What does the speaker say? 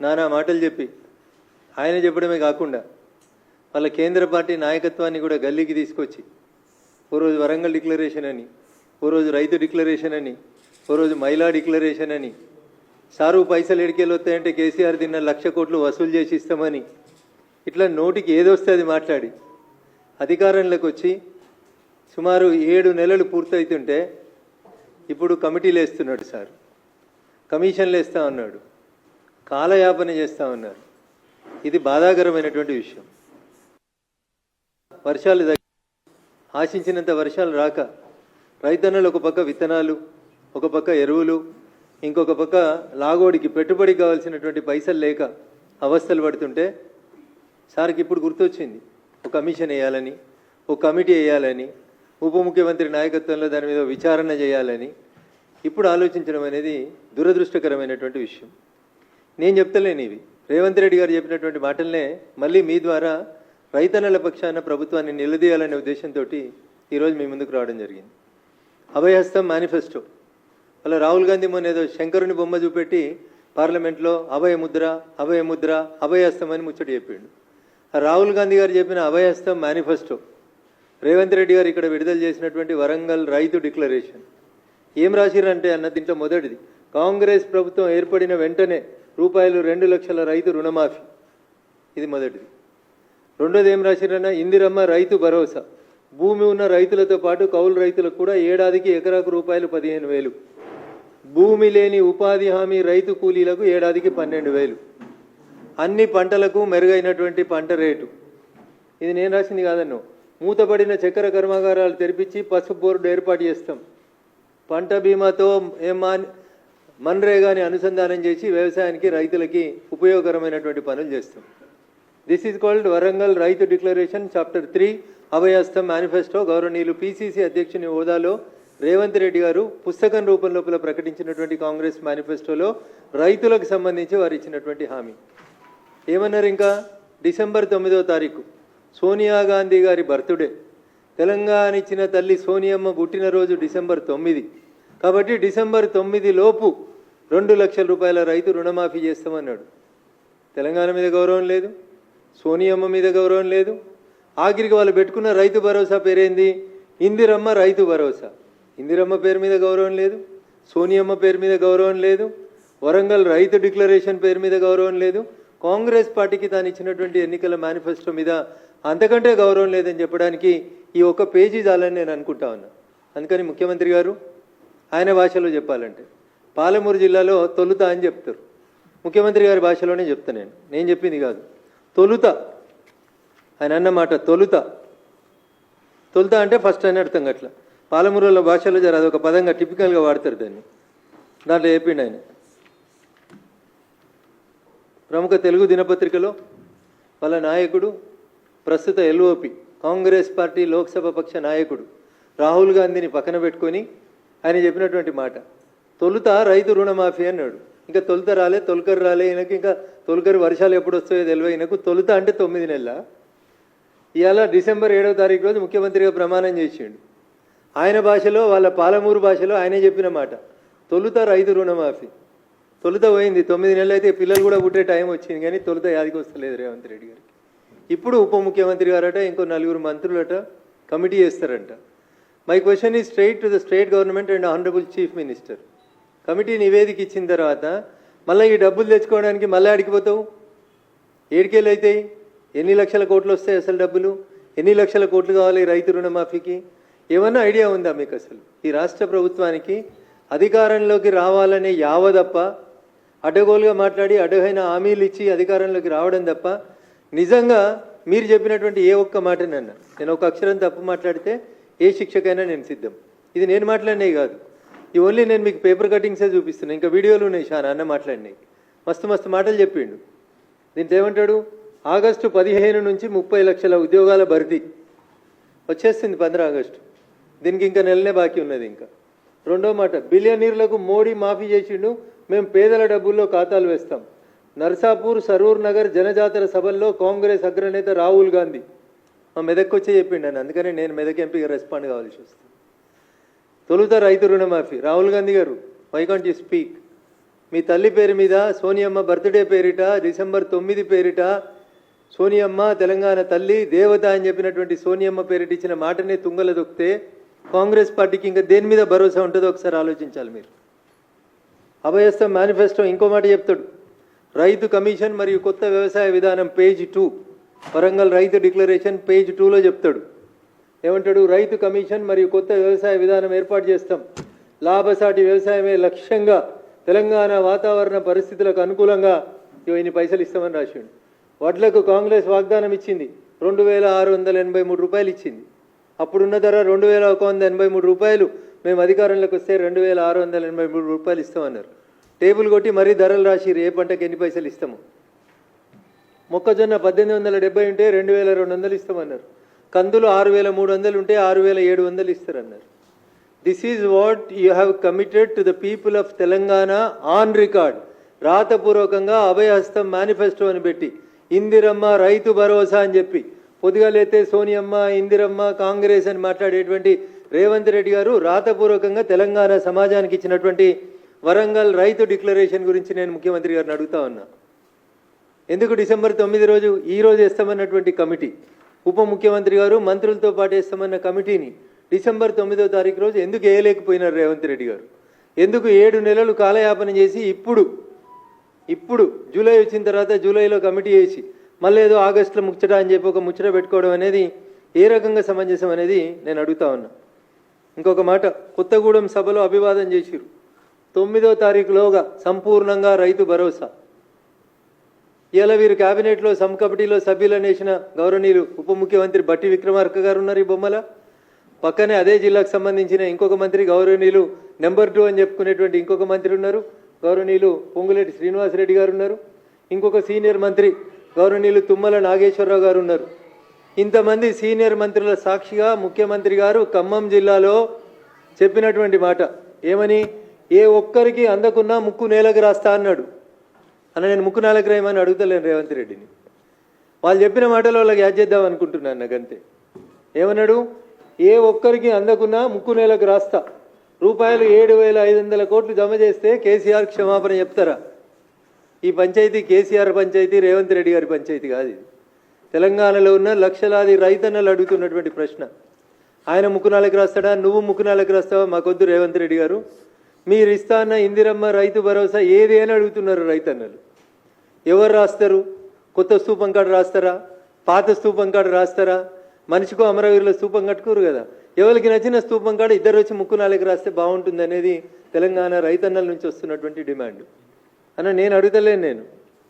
నానా మాటలు చెప్పి. ఆయన చెప్పడమే కాకుండా వాళ్ళ కేంద్ర పార్టీ నాయకత్వాన్ని కూడా గల్లీకి తీసుకొచ్చి ఓ రోజు వరంగల్ డిక్లరేషన్ అని ఓ రోజు రైతు డిక్లరేషన్ అని ఓ రోజు మహిళా డిక్లరేషన్ అని సారు పైసలు ఎడికేలు వస్తాయంటే కేసీఆర్ తిన్న లక్ష కోట్లు వసూలు చేసి ఇస్తామని ఇట్లా నోటికి ఏదొస్తే అది మాట్లాడి అధికారంలోకి వచ్చి సుమారు ఏడు నెలలు పూర్తయితుంటే ఇప్పుడు కమిటీలు వేస్తున్నాడు సార్. కమిషన్లు వేస్తా ఉన్నాడు. కాలయాపన చేస్తా ఉన్నారు. ఇది బాధాకరమైనటువంటి విషయం. వర్షాలు తగ్గి ఆశించినంత వర్షాలు రాక రైతన్నలు ఒక పక్క విత్తనాలు ఒక పక్క ఎరువులు ఇంకొక పక్క లాగోడికి పెట్టుబడి కావాల్సినటువంటి పైసలు లేక అవస్థలు పడుతుంటే సార్కి ఇప్పుడు గుర్తొచ్చింది. ఒక కమిషన్ వేయాలని ఒక కమిటీ వేయాలని ఉప ముఖ్యమంత్రి నాయకత్వంలో దాని మీద విచారణ చేయాలని. ఇప్పుడు ఆలోచించడం అనేది దురదృష్టకరమైనటువంటి విషయం. నేను చెప్తలేను ఇవి. రేవంత్ రెడ్డి గారు చెప్పినటువంటి మాటలనే మళ్ళీ మీ ద్వారా రైతన్నల పక్షాన ప్రభుత్వాన్ని నిలదీయాలనే ఉద్దేశంతో ఈరోజు మీ ముందుకు రావడం జరిగింది. అభయహస్తం మేనిఫెస్టో. అలా రాహుల్ గాంధీ మొన్న ఏదో శంకరుని బొమ్మ చూపెట్టి పార్లమెంట్లో అభయ ముద్ర అభయ ముద్ర అభయహస్తం అని ముచ్చట చెప్పిండు. రాహుల్ గాంధీ గారు చెప్పిన అభయహస్తం మేనిఫెస్టో. రేవంత్ రెడ్డి గారు ఇక్కడ విడుదల చేసినటువంటి వరంగల్ రైతు డిక్లరేషన్. ఏం రాసిరంటే అన్న దీంట్లో మొదటిది. కాంగ్రెస్ ప్రభుత్వం ఏర్పడిన వెంటనే రూపాయలు రెండు లక్షల రైతు రుణమాఫీ. ఇది మొదటిది. రెండోది ఏం రాసిరన్న? ఇందిరమ్మ రైతు భరోసా. భూమి ఉన్న రైతులతో పాటు కౌలు రైతులకు కూడా ఏడాదికి ఎకరాకు రూపాయలు పదిహేను వేలు. భూమి లేని ఉపాధి హామీ రైతు కూలీలకు ఏడాదికి పన్నెండు వేలు. అన్ని పంటలకు మెరుగైనటువంటి పంట రేటు. ఇది నేను రాసింది కాదన్ను. మూతపడిన చక్కెర కర్మాగారాలు తెరిపించి పసుపు బోర్డు ఏర్పాటు చేస్తాం. పంట బీమాతో ఏమా మన్రేగాని అనుసంధానం చేసి వ్యవసాయానికి రైతులకి ఉపయోగకరమైనటువంటి పనులు చేస్తాం దిస్ ఈజ్ కాల్డ్ వరంగల్ రైతు declaration chapter three Abhaya Hastam manifesto గౌరవనీయులు పీసీసీ అధ్యక్షుని హోదాలో రేవంత్ రెడ్డి గారు పుస్తకం రూపం లోపల ప్రకటించినటువంటి కాంగ్రెస్ మేనిఫెస్టోలో రైతులకు సంబంధించి వారు ఇచ్చినటువంటి హామీ. ఏమన్నారు ఇంకా? డిసెంబర్ తొమ్మిదో తారీఖు సోనియా గాంధీ గారి బర్త్డే. తెలంగాణ ఇచ్చిన తల్లి సోనియమ్మ పుట్టినరోజు డిసెంబర్ తొమ్మిది. కాబట్టి డిసెంబర్ తొమ్మిది లోపు రెండు లక్షల రూపాయల రైతు రుణమాఫీ చేస్తామన్నాడు. తెలంగాణ మీద గౌరవం లేదు సోనియమ్మ మీద గౌరవం లేదు ఆఖరికి వాళ్ళు పెట్టుకున్న రైతు భరోసా పేరేంది? ఇందిరమ్మ రైతు భరోసా. ఇందిరమ్మ పేరు మీద గౌరవం లేదు సోనియమ్మ పేరు మీద గౌరవం లేదు వరంగల్ రైతు డిక్లరేషన్ పేరు మీద గౌరవం లేదు కాంగ్రెస్ పార్టీకి తాను ఇచ్చినటువంటి ఎన్నికల మేనిఫెస్టో మీద అంతకంటే గౌరవం లేదని చెప్పడానికి ఈ ఒక్క పేజీ చాలని నేను అనుకుంటా ఉన్నా. అందుకని ముఖ్యమంత్రి గారు ఆయన భాషలో చెప్పాలంటే. పాలమూరు జిల్లాలో తొలుత అని చెప్తారు. ముఖ్యమంత్రి గారి భాషలోనే చెప్తా నేను. నేను చెప్పింది కాదు. తొలుత. ఆయన అన్నమాట తొలుత. తొలుత అంటే ఫస్ట్ అని అర్థం అట్లా. పాలమూరుల భాషలో జర అదొక పదంగా టిపికల్గా వాడతారు దాన్ని. దాంట్లో చెప్పిండు ఆయన. ప్రముఖ తెలుగు దినపత్రికలో వాళ్ళ నాయకుడు ప్రస్తుత ఎల్ఓపి కాంగ్రెస్ పార్టీ లోక్సభ పక్ష నాయకుడు రాహుల్ గాంధీని పక్కన పెట్టుకొని ఆయన చెప్పినటువంటి మాట. తొలుత రైతు రుణమాఫీ అన్నాడు. ఇంకా తొలుత రాలే తొలకరు రాలే ఈయనకు ఇంకా తొలకరు వర్షాలు ఎప్పుడు వస్తాయో తెలియదు ఈయనకు తొలుత అంటే తొమ్మిది నెలల. ఇవాళ డిసెంబర్ ఏడవ తారీఖు రోజు ముఖ్యమంత్రిగా ప్రమాణం చేసిండు. ఆయన భాషలో వాళ్ళ పాలమూరు భాషలో ఆయనే చెప్పిన మాట. తొలుత రైతు రుణమాఫీ. తొలుత పోయింది తొమ్మిది నెలలు అయితే పిల్లలు కూడా పుట్టే టైం వచ్చింది కానీ తొలుత యాదికి వస్తలేదు రేవంత్ రెడ్డి గారికి. ఇప్పుడు ఉప ముఖ్యమంత్రి గారట ఇంకో నలుగురు మంత్రులట కమిటీ చేస్తారంట. మై క్వశ్చన్ ఈ straight to the state government and honourable chief minister committee నివేదిక ఇచ్చిన తర్వాత మళ్ళీ ఈ డబ్బులు తెచ్చుకోవడానికి మళ్ళీ అడిగిపోతావు? ఏడికేళ్ళు అవుతాయి ఎన్ని లక్షల కోట్లు వస్తాయి అసలు డబ్బులు? ఎన్ని లక్షల కోట్లు కావాలి రైతు రుణమాఫీకి? ఏమన్నా ఐడియా ఉందా మీకు అసలు? ఈ రాష్ట్ర ప్రభుత్వానికి అధికారంలోకి రావాలనే యావ తప్ప అడ్డగోలుగా మాట్లాడి అడ్డగైన హామీలు ఇచ్చి అధికారంలోకి రావడం తప్ప నిజంగా మీరు చెప్పినటువంటి ఏ ఒక్క మాటనన్నా నేను ఒక అక్షరం తప్పు మాట్లాడితే ఏ శిక్షకైనా నేను సిద్ధం. ఇది నేను మాట్లాడినవి కాదు. ఈ ఓన్లీ నేను మీకు పేపర్ కటింగ్సే చూపిస్తున్నాను ఇంకా వీడియోలు ఉన్నాయి షా అన్న మాట్లాడినాయి మస్తు మస్తు మాటలు చెప్పిండు. దీంట్లో ఏమంటాడు? ఆగస్టు పదిహేను నుంచి ముప్పై లక్షల ఉద్యోగాల భర్తీ. వచ్చేస్తుంది పంద్రా ఆగస్టు. దీనికి ఇంకా నెలనే బాకీ ఉన్నది ఇంకా. రెండో మాట బిలియనీర్లకు మోడీ మాఫీ చేసిండు. మేము పేదల డబ్బుల్లో ఖాతాలు వేస్తాం. నర్సాపూర్ సరూర్ నగర్ జనజాతర సభల్లో కాంగ్రెస్ అగ్రనేత రాహుల్ గాంధీ. మా మెదక్కి వచ్చే చెప్పిండు అని అందుకని నేను మెదక్ ఎంపీగా రెస్పాండ్ కావాల్సి వస్తుంది తొలుత రైతు రుణమాఫీ. రాహుల్ గాంధీ గారు వై కాంట్ యూ స్పీక్ మీ తల్లి పేరు మీద సోనియమ్మ బర్త్డే పేరిట డిసెంబర్ తొమ్మిది పేరిట సోనియమ్మ తెలంగాణ తల్లి దేవత అని చెప్పినటువంటి సోనియమ్మ పేరిట ఇచ్చిన మాటనే తుంగల దొక్కితే కాంగ్రెస్ పార్టీకి ఇంకా దేని మీద భరోసా ఉంటుందో ఒకసారి ఆలోచించాలి మీరు. అభయస్థ మేనిఫెస్టో ఇంకో మాట చెప్తాడు. రైతు కమిషన్ మరియు కొత్త వ్యవసాయ విధానం పేజ్ టూ. వరంగల్ రైతు డిక్లరేషన్ పేజ్ టూలో చెప్తాడు. ఏమంటాడు? రైతు కమిషన్ మరియు కొత్త వ్యవసాయ విధానం ఏర్పాటు చేస్తాం. లాభసాటి వ్యవసాయమే లక్ష్యంగా తెలంగాణ వాతావరణ పరిస్థితులకు అనుకూలంగా ఇగో ఇన్ని పైసలు ఇస్తామని రాసిండు. వడ్లకు కాంగ్రెస్ వాగ్దానం ఇచ్చింది. రెండు వేల ఆరు వందల ఎనభై మూడు రూపాయలు ఇచ్చింది. అప్పుడున్న ధర రెండు వేల ఒక వంద ఎనభై మూడు రూపాయలు. మేము అధికారంలోకి వస్తే రెండు వేల ఆరు వందల ఎనభై మూడు రూపాయలు ఇస్తామన్నారు. టేబుల్ కొట్టి మరీ ధరలు రాసిరు ఏ పంటకు ఎన్ని పైసలు ఇస్తాము? మొక్కజొన్న పద్దెనిమిది వందల డెబ్బై ఉంటే రెండు వేల రెండు వందలు ఇస్తామన్నారు. కందులు ఆరు వేల మూడు వందలు ఉంటే ఆరు వేల ఏడు వందలు ఇస్తారన్నారు. This is what you have committed to the people of Telangana on record రాతపూర్వకంగా అభయహస్తం మేనిఫెస్టో అని పెట్టి ఇందిరమ్మ రైతు భరోసా అని చెప్పి పొద్దుగాలైతే సోనియమ్మ ఇందిరమ్మ కాంగ్రెస్ అని మాట్లాడేటువంటి రేవంత్ రెడ్డి గారు రాతపూర్వకంగా తెలంగాణ సమాజానికి ఇచ్చినటువంటి వరంగల్ రైతు డిక్లరేషన్ గురించి నేను ముఖ్యమంత్రి గారిని అడుగుతా ఉన్నా. ఎందుకు డిసెంబర్ తొమ్మిది రోజు ఈ రోజు వేస్తామన్నటువంటి కమిటీ? ఉప ముఖ్యమంత్రి గారు మంత్రులతో పాటు వేస్తామన్న కమిటీని డిసెంబర్ తొమ్మిదో తారీఖు రోజు ఎందుకు వేయలేకపోయినారు రేవంత్ రెడ్డి గారు? ఎందుకు ఏడు నెలలు కాలయాపన చేసి ఇప్పుడు ఇప్పుడు జూలై వచ్చిన తర్వాత జూలైలో కమిటీ వేసి మళ్ళీ ఏదో ఆగస్టులో ముచ్చట అని చెప్పి ఒక ముచ్చట పెట్టుకోవడం అనేది ఏ రకంగా సమంజసం అనేది నేను అడుగుతా ఉన్నా. ఇంకొక మాట కొత్తగూడెం సభలో అభివాదం చేసిరు తొమ్మిదో తారీఖులోగా సంపూర్ణంగా రైతు భరోసా. ఇలా వీరు కేబినెట్లో సమ్ కమిటీలో సభ్యులు అనేసిన గౌరవనీయులు ఉప ముఖ్యమంత్రి బట్టి విక్రమార్క గారు ఉన్నారు ఈ బొమ్మల. పక్కనే అదే జిల్లాకు సంబంధించిన ఇంకొక మంత్రి గౌరవనీయులు నెంబర్ టూ అని చెప్పుకునేటువంటి ఇంకొక మంత్రి ఉన్నారు. గౌరవనీయులు పొంగులేటి శ్రీనివాసరెడ్డి గారు ఉన్నారు. ఇంకొక సీనియర్ మంత్రి గౌరవనీయులు తుమ్మల నాగేశ్వరరావు గారు ఉన్నారు. ఇంతమంది సీనియర్ మంత్రుల సాక్షిగా ముఖ్యమంత్రి గారు ఖమ్మం జిల్లాలో చెప్పినటువంటి మాట. ఏమని? ఏ ఒక్కరికి అందకున్నా ముక్కు నేలకు రాస్తా అన్నాడు. అన్న నేను ముక్కు నేలకు రాయమని అడుగుతలేను రేవంత్ రెడ్డిని. వాళ్ళు చెప్పిన మాటలు వాళ్ళకి యాడ్ చేద్దాం అనుకుంటున్నాను నాకు అంతే ఏమన్నాడు? ఏ ఒక్కరికి అందకున్నా ముక్కు నేలకు రాస్తా. రూపాయలు ఏడు వేల ఐదు వందల కోట్లు జమ చేస్తే కేసీఆర్ క్షమాపణ చెప్తారా? ఈ పంచాయతీ కేసీఆర్ పంచాయతీ రేవంత్ రెడ్డి గారి పంచాయతీ కాదు ఇది. తెలంగాణలో ఉన్న లక్షలాది రైతన్నలు అడుగుతున్నటువంటి ప్రశ్న. ఆయన ముక్కునాలకు రాస్తాడా? నువ్వు ముక్కునాలకు రాస్తావా? మాకొద్దు రేవంత్ రెడ్డి గారు. మీరు ఇస్తానన్న ఇందిరమ్మ రైతు భరోసా ఏది అని అడుగుతున్నారు రైతన్నలు. ఎవరు రాస్తారు? కొత్త స్థూపం కాడ రాస్తారా? పాత స్థూపం కాడ రాస్తారా? మనిషికో అమరవీరుల స్థూపం కట్టుకోరు కదా. ఎవరికి నచ్చిన స్థూపం కాడ ఇద్దరు వచ్చి ముక్కు నాలుగు రాస్తే బాగుంటుంది అనేది తెలంగాణ రైతన్నల నుంచి వస్తున్నటువంటి డిమాండ్. అన్న నేను అడుగుతలేను నేను.